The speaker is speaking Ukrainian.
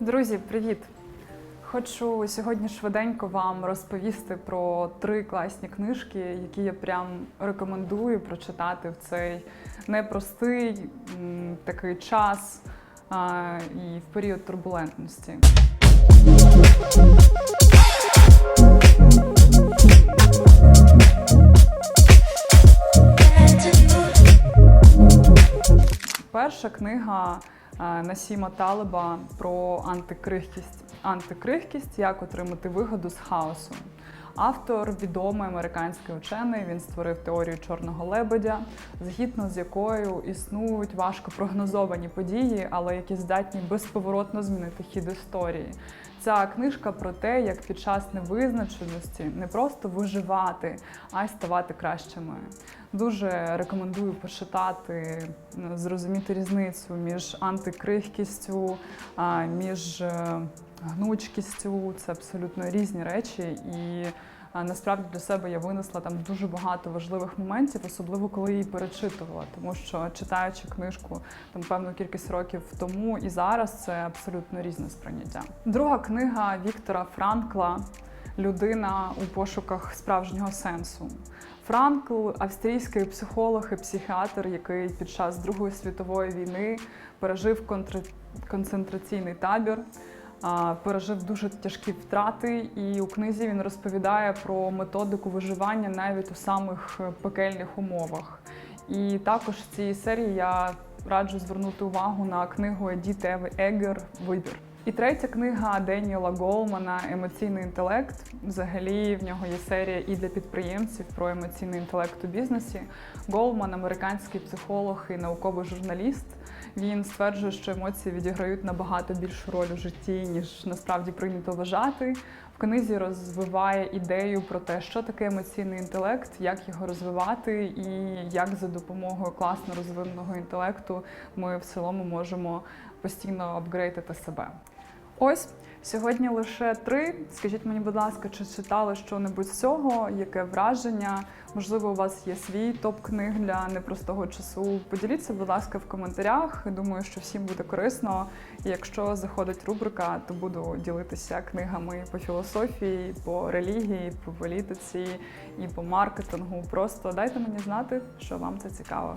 Друзі, привіт! Хочу сьогодні швиденько вам розповісти про три класні книжки, які я прям рекомендую прочитати в цей непростий такий час а, і в період турбулентності. Перша книга Насіма Талеба про антикрихкість. Антикрихкість як отримати вигоду з хаосу. Автор відомий американський учений. Він створив теорію чорного лебедя, згідно з якою існують важко прогнозовані події, але які здатні безповоротно змінити хід історії. Ця книжка про те, як під час невизначеності не просто виживати, а й ставати кращими. Дуже рекомендую почитати, зрозуміти різницю між антикрихкістю, між е, гнучкістю. Це абсолютно різні речі. І насправді для себе я винесла там дуже багато важливих моментів, особливо коли її перечитувала, тому що читаючи книжку там певну кількість років тому і зараз це абсолютно різне сприйняття. Друга книга Віктора Франкла Людина у пошуках справжнього сенсу. Франкл австрійський психолог і психіатр, який під час Другої світової війни пережив концентраційний табір, пережив дуже тяжкі втрати, і у книзі він розповідає про методику виживання навіть у самих е, пекельних умовах. І також в цій серії я раджу звернути увагу на книгу Едіт Еви Егер Вибір. І третя книга Деніела Голмана Емоційний інтелект. Взагалі в нього є серія і для підприємців про емоційний інтелект у бізнесі. Голман, американський психолог і науковий журналіст. Він стверджує, що емоції відіграють набагато більшу роль у житті, ніж насправді прийнято вважати. В книзі розвиває ідею про те, що таке емоційний інтелект, як його розвивати, і як за допомогою класно розвиненого інтелекту ми в цілому можемо постійно апгрейдити себе. Ось сьогодні лише три. Скажіть мені, будь ласка, чи читали що-небудь з цього? Яке враження? Можливо, у вас є свій топ книг для непростого часу. Поділіться, будь ласка, в коментарях. Думаю, що всім буде корисно. І якщо заходить рубрика, то буду ділитися книгами по філософії, по релігії, по політиці і по маркетингу. Просто дайте мені знати, що вам це цікаво.